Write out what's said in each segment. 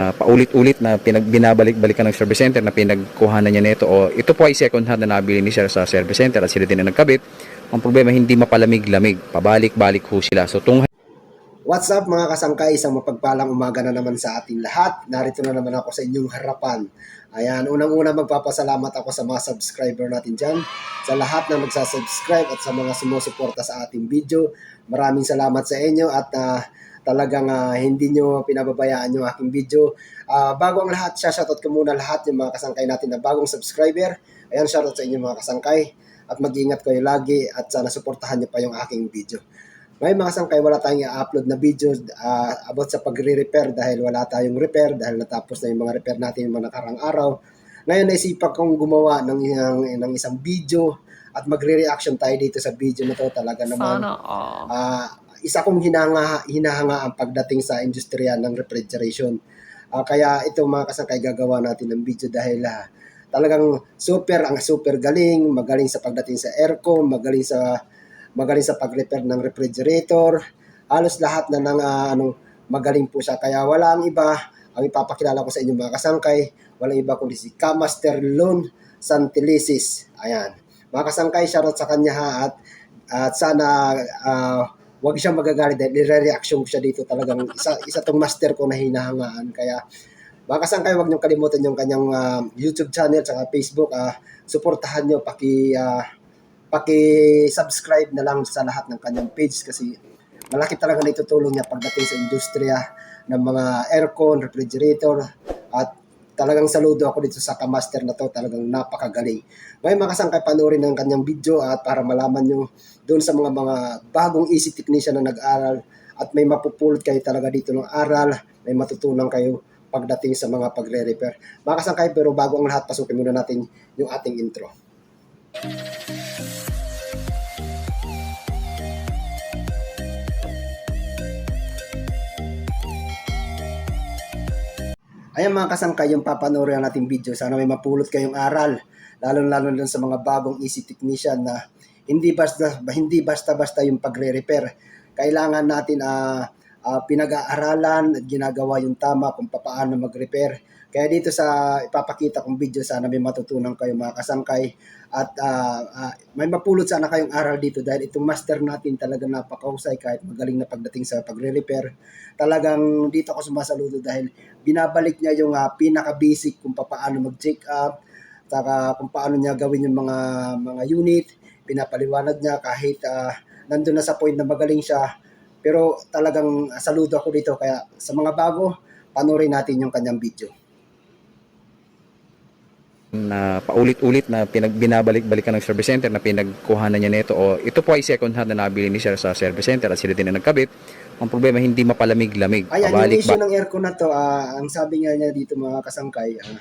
uh, paulit-ulit na pinag binabalik-balikan ng service center na pinagkuhanan niya nito o ito po ay second hand na nabili ni sir sa service center at sila din na nagkabit. Ang problema hindi mapalamig-lamig, pabalik-balik ho sila. So tung What's up mga kasangkay? Isang mapagpalang umaga na naman sa ating lahat. Narito na naman ako sa inyong harapan. Ayan, unang-una magpapasalamat ako sa mga subscriber natin dyan. Sa lahat na nagsasubscribe at sa mga sumusuporta sa ating video. Maraming salamat sa inyo at ah, talagang ah, hindi nyo pinababayaan yung aking video. Ah, bago ang lahat, shoutout ko muna lahat yung mga kasangkay natin na bagong subscriber. Ayan, shoutout sa inyo mga kasangkay. At mag-ingat kayo lagi at sana suportahan nyo pa yung aking video. Ngayon mga sangkay, wala tayong i-upload na video ah, about sa pagre-repair dahil wala tayong repair dahil natapos na yung mga repair natin yung mga nakarang araw. Ngayon naisipan kong gumawa ng, ng, ng isang video at magre-reaction tayo dito sa video na to talaga naman. Sana all. Ah, isa kong hinanga, hinahanga ang pagdating sa industriya ng refrigeration. Ah, kaya ito mga kasangkay gagawa natin ng video dahil ah, talagang super ang super galing, magaling sa pagdating sa aircon, magaling sa magaling sa pag-repair ng refrigerator. Halos lahat na ng ah, ano magaling po siya. Kaya wala ang iba ang ipapakilala ko sa inyo mga kasangkay. Walang iba kundi si Kamaster Lon Santelisis. Ayan. Mga kasangkay, shoutout sa kanya ha at at sana ah, wag siyang magagalit dahil nire-reaction siya dito talagang isa, isa tong master ko na hinahangaan. Kaya mga kasangkay, wag niyong kalimutan yung kanyang ah, YouTube channel at Facebook. ah suportahan niyo, paki, ah, paki-subscribe na lang sa lahat ng kanyang page kasi malaki talaga na itutulong niya pagdating sa industriya ng mga aircon, refrigerator at talagang saludo ako dito sa kamaster na to talagang napakagaling. Ngayon mga kasangkay panoorin ng kanyang video at para malaman nyo doon sa mga mga bagong easy technician na nag-aral at may mapupulot kayo talaga dito ng aral, may matutunan kayo pagdating sa mga pagre-repair. Mga kasangkay pero bago ang lahat pasukin muna natin yung ating intro. Ayan mga kasangkay, yung papanoorin nating video. Sana may mapulot kayong aral. Lalo-lalo dun sa mga bagong easy technician na hindi basta hindi basta-basta yung pagre-repair. Kailangan natin ah ah, pinag-aaralan at ginagawa yung tama kung paano mag-repair. Kaya dito sa ipapakita kong video, sana may matutunan kayo mga kasangkay at ah, ah, may mapulot sana kayong aral dito dahil itong master natin talaga napakahusay kahit magaling na pagdating sa pagre-repair. Talagang dito ako sumasaludo dahil binabalik niya yung ah, pinaka-basic kung paano mag-check up, saka kung paano niya gawin yung mga mga unit, pinapaliwanag niya kahit ah, nandun na sa point na magaling siya. Pero talagang saludo ako dito kaya sa mga bago, panoorin natin yung kanyang video. Na paulit-ulit na pinag binabalik-balikan ng service center na pinagkuhanan niya nito o ito po ay second hand na nabili ni sir sa service center at sila din na nagkabit. Ang problema hindi mapalamig-lamig, yung pabalik issue ng aircon na to, ah, ang sabi nga niya dito mga kasangkay, ah,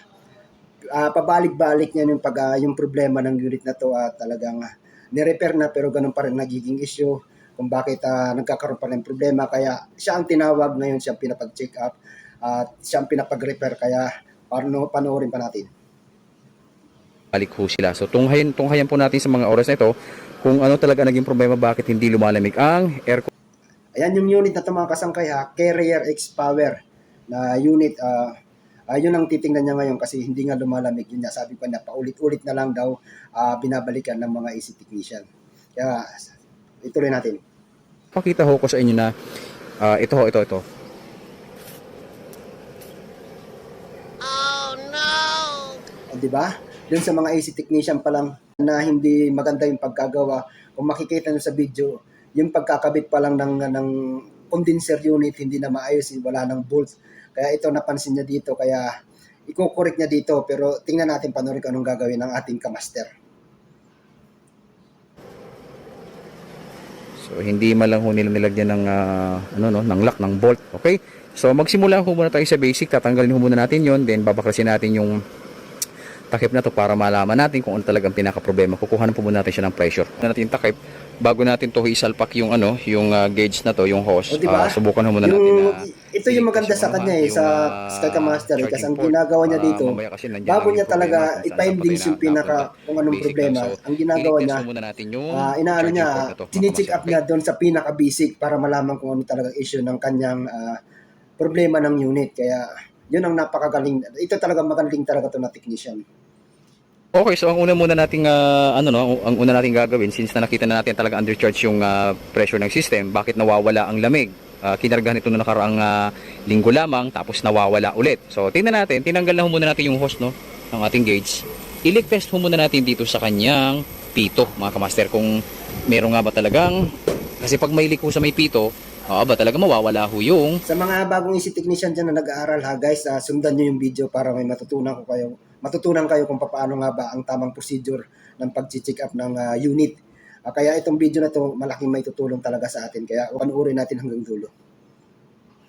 ah, pabalik-balik niya yung, pag, ah, yung problema ng unit na to at talagang ah, nirepair na pero ganun pa rin nagiging issue kung bakit ah, nagkakaroon pa rin problema. Kaya siya ang tinawag ngayon, siya ang pinapag-check up at siya ang pinapag-repair kaya pano, panoorin pa natin. Balik ho sila. So tunghayan, tunghayan po natin sa mga oras na ito kung ano talaga naging problema bakit hindi lumalamig ang aircon Ayan yung unit na ito mga kasangkay ha, Carrier X Power na unit. ah ah, yun ang titingnan niya ngayon kasi hindi nga lumalamig. Yun nga sabi ko na paulit-ulit na lang daw ah, binabalikan ng mga AC technician. Kaya ituloy natin. Pakita ho ko sa inyo na ah, ito ho, ito, ito. O, di ba? Doon sa mga AC technician pa lang na hindi maganda yung pagkagawa. Kung makikita nyo sa video, yung pagkakabit pa lang ng, ng condenser unit, hindi na maayos, wala ng bolts. Kaya ito napansin niya dito, kaya ikukorek niya dito. Pero tingnan natin panoorin kung anong gagawin ng ating kamaster. So hindi man lang ho nila nilagyan ng ah, ano no, ng lock ng bolt. Okay? So magsimula ho muna tayo sa basic, tatanggalin ho muna natin 'yon, then babaklasin natin yung takip na to para malaman natin kung ano talagang pinaka problema. Kukuha na po muna natin siya ng pressure. Na natin takip bago natin to isalpak yung ano, yung ah, gauge na to, yung hose. O, di ba? Ah, subukan muna Yung- natin na ito yung maganda sa kanya eh, sa Skyka Master eh, kasi ang ginagawa niya dito, bago niya talaga i-findings yung pinaka kung anong problema, ang ginagawa niya, Ah, inaano niya, tinicheck up niya doon sa pinaka-basic para malaman kung ano talagang issue ng kanyang ah, problema ng unit. Kaya Yun ang napakagaling. Ito talaga magaling talaga to na technician. Okay, so ang una muna nating ah, ano no, ang una nating gagawin since na nakita na natin talaga undercharge yung ah, pressure ng system, bakit nawawala ang lamig? Uh, kinargahan ito na nakaraang ah, linggo lamang tapos nawawala ulit. So tingnan natin, tinanggal na muna natin yung hose no ng ating gauge. I-leak test muna natin dito sa kanyang pito, mga kamaster kung meron nga ba talagang kasi pag may leak ho sa may pito, ah, ba talaga mawawala ho yung Sa mga bagong easy technician dyan na nag-aaral ha guys, ah, sundan nyo yung video para may matutunan ko kayo. Matutunan kayo kung paano nga ba ang tamang procedure ng pag-check up ng ah, unit. Ah, kaya itong video na to malaking may tutulong talaga sa atin. Kaya panuorin natin hanggang dulo.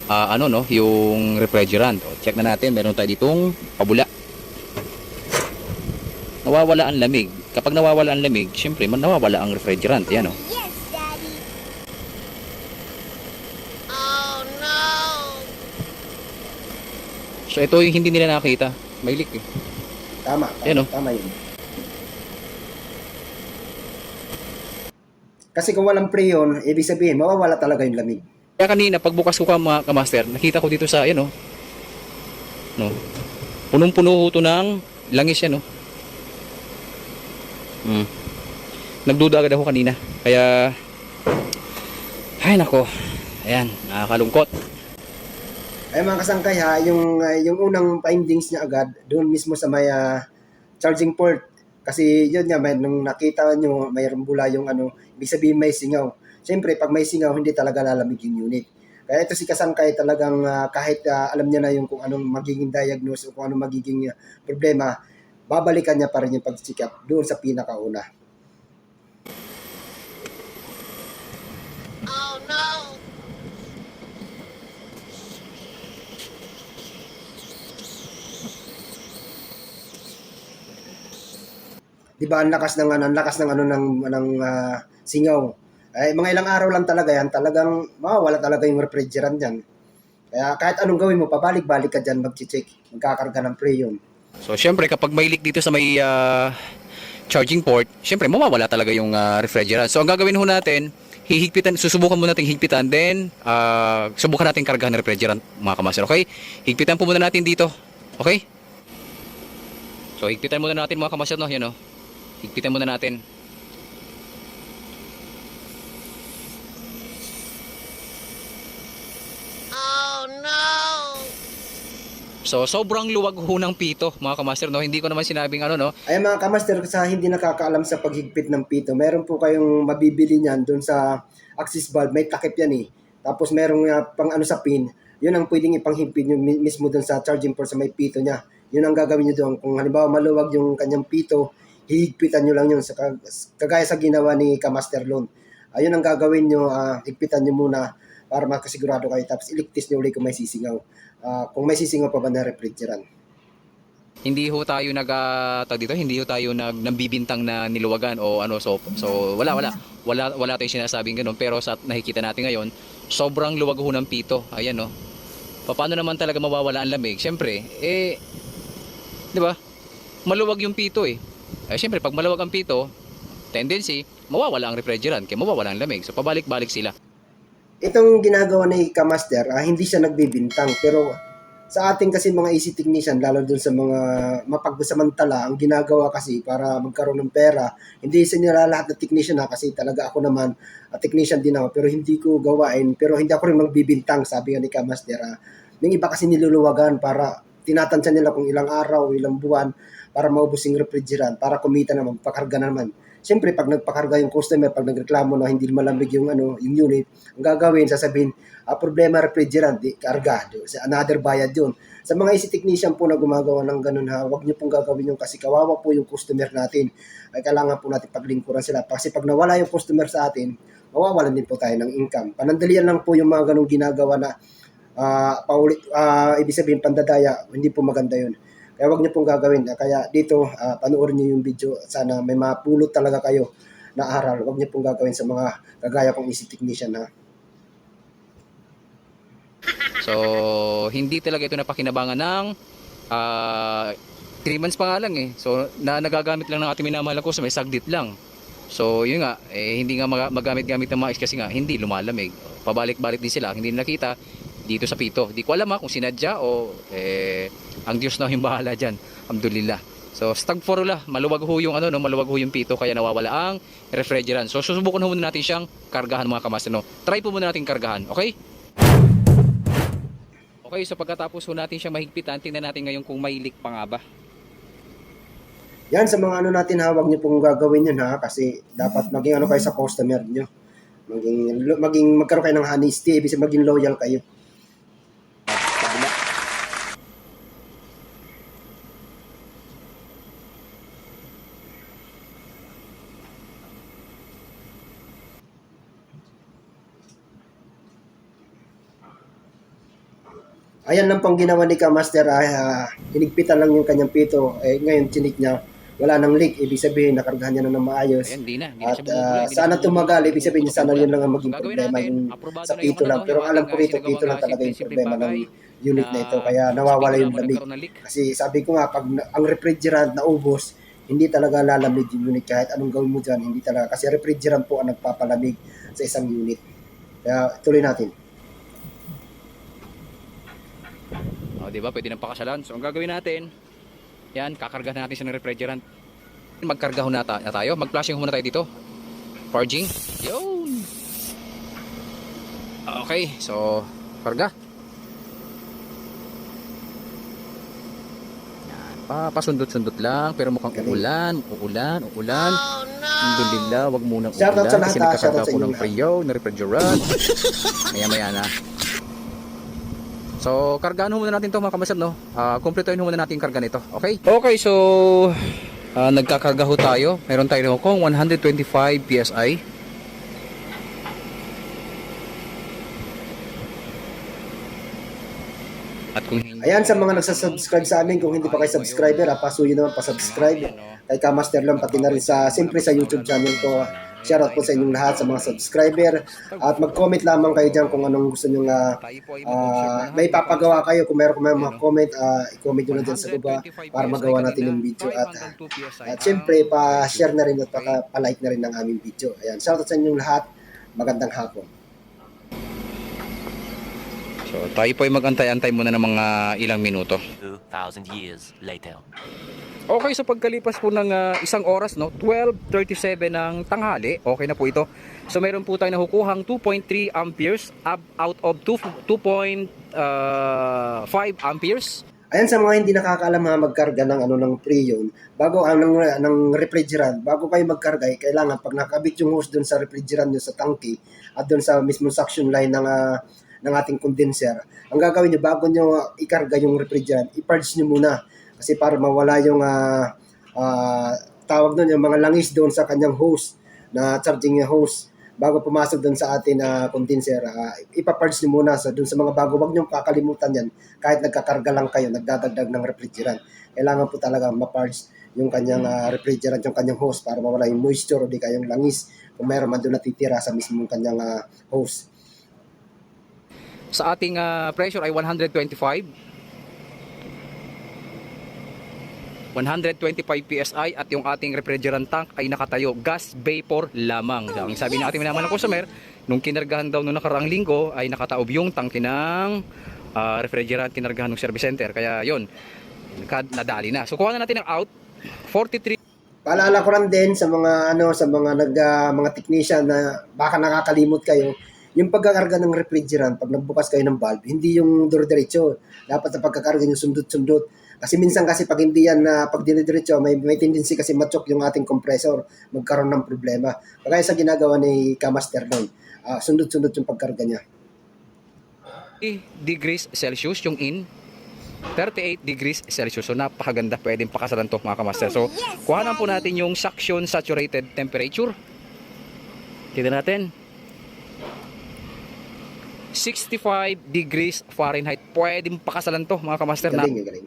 ah, ano no, yung refrigerant. O, check na natin, meron tayo ditong pabula. Nawawala ang lamig. Kapag nawawala ang lamig, syempre man nawawala ang refrigerant. Yan o. Yes, Daddy. Oh no. So ito yung hindi nila nakita. May leak eh. Tama, tama, Yan, oh. tama yun. Kasi kung walang preyon, ibig sabihin, mawawala talaga yung lamig. Kaya kanina, pagbukas ko ka mga kamaster, nakita ko dito sa, yan o. No. Punong-puno ito ng langis yan o. Hmm. Nagduda agad ako kanina. Kaya, ay nako. Ayan, nakakalungkot. Ay mga kasangkay ha, yung, ah, yung unang findings niya agad, doon mismo sa may ah, charging port. Kasi yun nga, may, nung nakita nyo, mayroong bula yung ano, ibig sabihin may singaw. Siyempre, pag may singaw, hindi talaga lalamig yung unit. Kaya ito si Kasangkay talagang ah, kahit ah, alam niya na yung kung anong magiging diagnose o kung anong magiging problema, babalikan niya pa rin yung pag-check up doon sa pinakauna. Oh no. Di ba ang lakas ng ano, ang lakas ng ano ng ng ah, singaw. Ay mga ilang araw lang talaga yan, talagang mawawala talaga yung refrigerant diyan. Kaya kahit anong gawin mo, pabalik-balik ka diyan mag-check. Magkakarga ng preyon. So, syempre, kapag may leak dito sa may ah, charging port, syempre, mawawala talaga yung ah, refrigerant. So, ang gagawin ho natin, hihigpitan, susubukan muna natin higpitan, then, ah, subukan natin kargahan ng refrigerant, mga kamaster, okay? Higpitan po muna natin dito, okay? So, higpitan muna natin, mga kamaster, no? Yan, no? Higpitan muna natin. Oh no. So, sobrang luwag ho ng pito, mga kamaster, no? Hindi ko naman sinabing ano, no? Ay mga kamaster, sa hindi nakakaalam sa paghigpit ng pito, meron po kayong mabibili niyan doon sa axis valve, may takip yan eh. Tapos merong uh, pang ano sa pin, yun ang pwedeng ipanghigpit nyo mi- mismo doon sa charging port sa may pito niya. Yun ang gagawin nyo doon. Kung halimbawa maluwag yung kanyang pito, hihigpitan nyo lang yun. Sa, kag- kagaya sa ginawa ni Kamaster Loan. Ayun ang gagawin nyo, ah, higpitan nyo muna para makasigurado kayo. Tapos iligtis nyo ulit kung may sisingaw. Ah, kung may sisingaw pa ba na refrigerant. hindi ho tayo nag tawag dito, hindi ho tayo nag nambibintang na niluwagan o ano so so wala wala wala wala tayong sinasabing ganun pero sa nakikita natin ngayon sobrang luwag ho ng pito ayan no paano naman talaga mawawala ang lamig syempre eh di ba maluwag yung pito eh eh syempre pag maluwag ang pito tendency mawawala ang refrigerant kaya mawawala ang lamig so pabalik-balik sila Itong ginagawa ni Kamaster, ah, hindi siya nagbibintang. Pero sa ating kasi mga easy technician, lalo dun sa mga mapagsamantala, ang ginagawa kasi para magkaroon ng pera, hindi sa nila lahat na technician ha, kasi talaga ako naman, ah, technician din ako, pero hindi ko gawain, pero hindi ako rin magbibintang, sabi nga ni Kamaster. ah. yung iba kasi niluluwagan para tinatansya nila kung ilang araw, ilang buwan, para maubos yung refrigerant, para kumita naman, pakarga naman. Siyempre, pag nagpakarga yung customer, pag nagreklamo na hindi malamig yung ano, yung unit, ang gagawin, sasabihin, ah, problema refrigerant, di, karga, sa another bayad yun. Sa mga easy technician po na gumagawa ng ganun ha, huwag niyo pong gagawin yung kasi kawawa po yung customer natin. Ay kailangan po natin paglingkuran sila. Kasi pag nawala yung customer sa atin, mawawalan din po tayo ng income. Panandalian lang po yung mga ganung ginagawa na ah paulit, ah, ibig sabihin pandadaya, hindi po maganda yun. Kaya wag niyo pong gagawin. Kaya dito, ah, panoorin niyo yung video. Sana may mapulot talaga kayo na aral. Wag niyo pong gagawin sa mga kagaya kong easy technician ha. So, hindi talaga ito napakinabangan ng 3 months pa nga lang eh. So, na nagagamit lang ng ating minamahal ko sa may saglit lang. So, yun nga, eh, hindi nga maga- magamit-gamit ng mga is kasi nga, hindi lumalamig. Pabalik-balik din sila, hindi nakita, dito sa pito. Di ko alam ha kung sinadya o eh, ang Diyos na yung bahala dyan. Alhamdulillah. So stag formula, maluwag ho yung ano no, maluwag ho yung pito kaya nawawala ang refrigerant. So susubukan muna natin siyang kargahan mga kamaster no. Try po muna natin kargahan, okay? Okay, so pagkatapos ho natin siya mahigpitan, tingnan natin ngayon kung may leak pa nga ba. Yan sa mga ano natin hawag niyo pong gagawin yun ha kasi dapat maging ano kayo sa customer niyo. Maging maging magkaroon kayo ng honesty, ibig maging loyal kayo. Ayan lang pong ginawa ni Kamaster, ah, hinigpitan lang yung kanyang pito. Eh, ngayon, chinik niya, wala nang leak. Ibig sabihin, nakargahan niya na ng maayos. Ayan, di na. Di na At na sana tumagal, ibig sabihin, sana yun lang ang maging problema yung sa na pito yung lang. ano, Pero alam ko rito, pito lang talaga yung problema ng unit na ito. Kaya nawawala pito yung lamig. Kasi sabi ko nga, pag ang refrigerant na ubos, hindi talaga lalamig yung unit kahit anong gawin mo dyan, hindi talaga. Kasi refrigerant po ang nagpapalamig sa isang unit. Kaya tuloy natin. O, di ba? Pwede nang pakasalan. So, ang gagawin natin, yan, kakargahan natin siya ng refrigerant. Magkarga ho na, ta- na tayo. Mag-flashing ho muna tayo dito. Charging. Yun! Okay, so, karga. Yan, papasundot-sundot lang, pero mukhang uulan, uulan, uulan. Oh no! Alhamdulillah, wag munang uulan kasi ah. nagkakarga ko ng. Frio, na refrigerant. maya maya na. So, kargaan muna natin to mga kamasab, no? Ah, kumpletuhin muna natin yung karga nito. Okay? Okay, so ah, nagkakarga ho tayo. Meron tayo kung 125 PSI. At kung hindi Ayan sa mga nagsasubscribe sa amin, kung hindi pa kayo subscriber, ah, pasuyo naman pa-subscribe. Kay Kamaster lang, pati na rin sa, siyempre sa YouTube channel ko. Shoutout po sa inyong lahat sa mga subscriber. At mag-comment lamang kayo dyan kung anong gusto nyo nga mag-observe may papagawa kayo. Kung meron kayong mga comment, ah, i-comment nyo na dyan sa baba para magawa natin yung video. At, at syempre, pa-share na rin at pa- pa-like na rin ng aming video. Ayan, shoutout sa inyong lahat. Magandang hapon. So, tayo po ay magantay-antay muna ng mga ilang minuto. 2,000 years later. Okay, so pagkalipas po ng ah, isang oras, no, 12.37 ng tanghali, okay na po ito. So, meron po tayo nakukuhang 2.3 amperes up out of 2 2.5 amperes. Ayan sa mga hindi nakakaalam mga magkarga ng ano ng Freon, bago ang ng, ng refrigerant, bago kayo magkarga, eh, kailangan pag nakabit yung hose doon sa refrigerant nyo sa tangke at doon sa mismong suction line ng ah, ng ating condenser, ang gagawin nyo bago nyo ikarga yung refrigerant, i-purge nyo muna kasi para mawala yung ah, ah, tawag doon yung mga langis doon sa kanyang hose na charging hose bago pumasok doon sa atin na condenser, uh, ipa-purge nyo muna sa doon sa mga bago. Huwag nyo kakalimutan yan kahit nagkakarga lang kayo, nagdadagdag ng refrigerant. Kailangan po talaga ma-purge yung kanyang ah, refrigerant, yung kanyang hose para mawala yung moisture o di kayong langis kung mayroon man doon natitira sa mismong kanyang ah, hose. Sa ating ah, pressure ay 125. 125 PSI at yung ating refrigerant tank ay nakatayo gas vapor lamang. So, ang sabi ng ating minamahal na customer, nung kinargahan daw nung nakaraang linggo ay nakataob yung tangke ng ah, refrigerant kinargahan ng service center. Kaya yon kad- nadali na. So kuha na natin ang out 43 Paalala ko lang din sa mga ano sa mga nag ah, mga technician na baka nakakalimot kayo, yung pagkakarga ng refrigerant pag nagbukas kayo ng valve, hindi yung dire-diretso. Dapat sa pagkakarga yung sundot-sundot. Kasi minsan kasi pag hindi yan na pag dire-diretso, may may tendency kasi machok yung ating compressor, magkaroon ng problema. Kaya sa ginagawa ni Kamaster doon, ah, sundot-sundot yung pagkarga niya. degrees Celsius yung in 38 degrees Celsius. So napakaganda, pwedeng pakasalan to mga kamaster. So kuhanan po natin yung suction saturated temperature. Tignan natin. 65 degrees Fahrenheit. Pwedeng pakasalan to mga kamaster. Na, Galing, galing.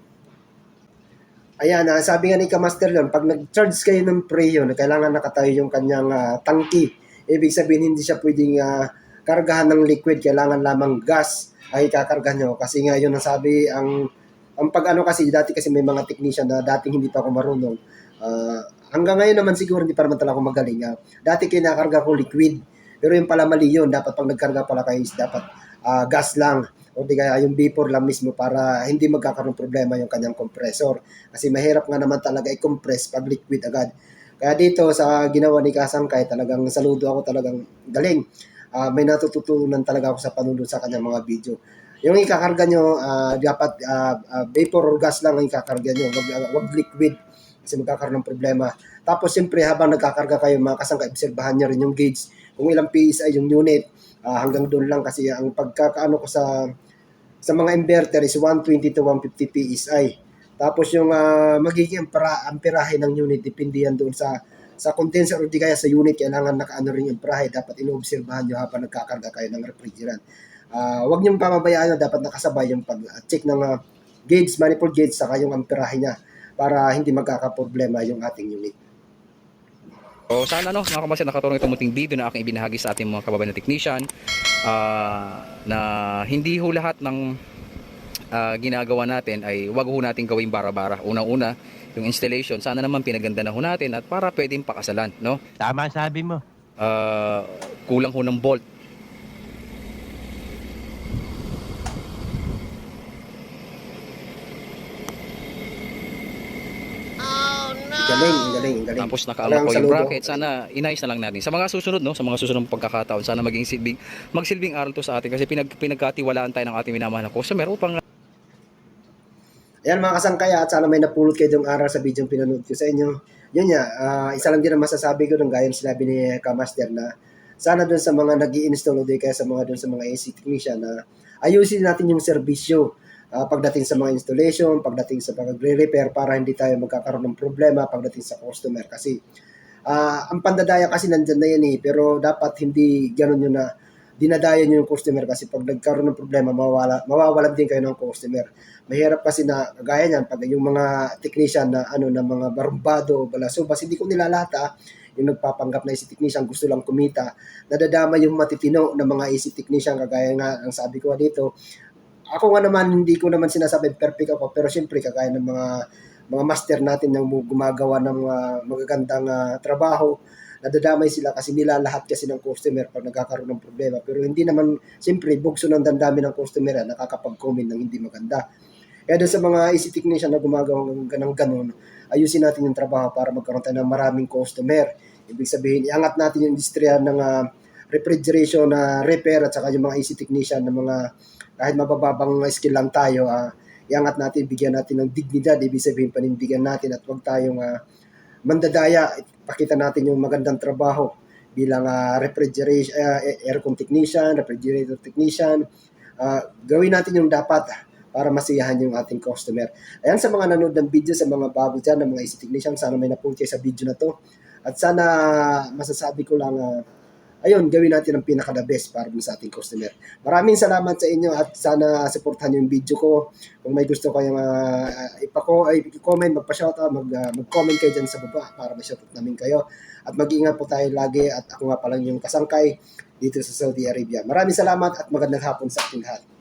Ayan, ah, sabi nga ni Kamaster yun, pag nag-charge kayo ng Freon, kailangan nakatayo yung kanyang ah, tangki. Ibig sabihin, hindi siya pwedeng ah, kargahan ng liquid, kailangan lamang gas ay kakarga nyo. Kasi nga yun ang sabi, ang, ang pag ano kasi, dati kasi may mga technician na dating hindi pa ako marunong. Ah, hanggang ngayon naman siguro hindi pa naman talaga ako magaling. ah. dati kinakarga ko liquid. Pero yung pala mali yun, dapat pag nagkarga pala kayo is dapat ah, gas lang o di kaya yung vapor lang mismo para hindi magkakaroon problema yung kanyang compressor. Kasi mahirap nga naman talaga i-compress pag liquid agad. Kaya dito sa ginawa ni Kasangkay, talagang saludo ako talagang galing. Ah, may natututunan talaga ako sa panunod sa kanyang mga video. Yung ikakarga nyo, ah, dapat ah, ah, vapor or gas lang ang ikakarga nyo, wag, ah, wag liquid kasi magkakaroon ng problema. Tapos siyempre habang nagkakarga kayo mga kasangkay, obserbahan nyo rin yung gauge, kung ilang PSI yung unit, ah, hanggang doon lang kasi ang pagkakaano ko sa sa mga inverter is 120 to 150 PSI. Tapos yung ah, magiging ampera, amperahe ng unit, depende yan doon sa sa condenser o di kaya sa unit, kailangan nakaano rin yung amperahe. Dapat inoobserbahan nyo habang nagkakarga kayo ng refrigerant. Ah, wag niyong pamabayaan na dapat nakasabay yung pag-check ng ah, gauge, manifold gauge, saka yung amperahe niya para hindi magkakaproblema yung ating unit. So sana no, mga kamasya, nakatulong itong muting video na aking ibinahagi sa ating mga kababayan na technician ah, na hindi ho lahat ng ah, ginagawa natin ay wag ho natin gawing bara-bara. Unang-una, yung installation, sana naman pinaganda na ho natin at para pwedeng pakasalan, no? Tama sabi mo. Ah, kulang ho ng bolt. Oh no! Galing, galing, galing. Tapos Talagang po yung bracket. Sana inayos na lang natin. Sa mga susunod, no? Sa mga susunod pagkakataon, sana maging silbing, magsilbing aral to sa atin kasi pinag, pinagkatiwalaan tayo ng ating minamahal na customer upang Ayan mga kasangkaya at sana may napulot kayo yung aral sa video yung pinanood ko sa inyo. Yun nga, ah, isa lang din ang masasabi ko nung gaya ng sinabi ni Kamaster na sana dun sa mga nag install o di kaya sa mga dun sa mga AC technician na ayusin natin yung serbisyo ah, pagdating sa mga installation, pagdating sa pag-repair para hindi tayo magkakaroon ng problema pagdating sa customer. Kasi ah, ang pandadaya kasi nandyan na yan eh, pero dapat hindi ganun yun na dinadayan nyo yung customer kasi pag nagkaroon ng problema, mawawala, mawawalan din kayo ng customer. Mahirap kasi na, kagaya niyan, pag yung mga technician na ano na mga barumbado, balasubas, hindi ko nilalata, yung nagpapanggap na AC technician, gusto lang kumita, nadadama yung matitino ng mga AC technician, kagaya nga, ang sabi ko dito, ako nga naman, hindi ko naman sinasabi perfect ako, pero syempre, kagaya ng mga mga master natin yung gumagawa ng mga magagandang ah, trabaho, nadadamay sila kasi nila lahat kasi ng customer pag nagkakaroon ng problema. Pero hindi naman, siyempre, bugso ng dandami ng customer yan, nakakapag-comment ng hindi maganda. Kaya doon sa mga AC technician na gumagawa ng ganang ganon, ayusin natin yung trabaho para magkaroon tayo ng maraming customer. Ibig sabihin, iangat natin yung industriya ng ah, refrigeration na repair at saka yung mga AC technician na mga kahit mabababang skill lang tayo, ah, iangat natin, bigyan natin ng dignidad, ibig sabihin panindigan natin at huwag tayong ah, mandadaya, pakita natin yung magandang trabaho bilang ah, refrigeration, ah, aircon technician, refrigerator technician, Ah, gawin natin yung dapat para masiyahan yung ating customer. Ayan sa mga nanood ng video, sa mga bago dyan, ng mga AC technician, sana may napunti sa video na to. At sana masasabi ko lang, ah, ayun, gawin natin ang pinaka-the best para sa ating customer. Maraming salamat sa inyo at sana supportahan yung video ko. Kung may gusto kayong uh, ipako, ay, comment, magpa-shoutout, mag, ah, mag-comment kayo dyan sa baba para ma-shoutout namin kayo. At mag-ingat po tayo lagi at ako nga pa lang yung kasangkay dito sa Saudi Arabia. Maraming salamat at magandang hapon sa ating lahat.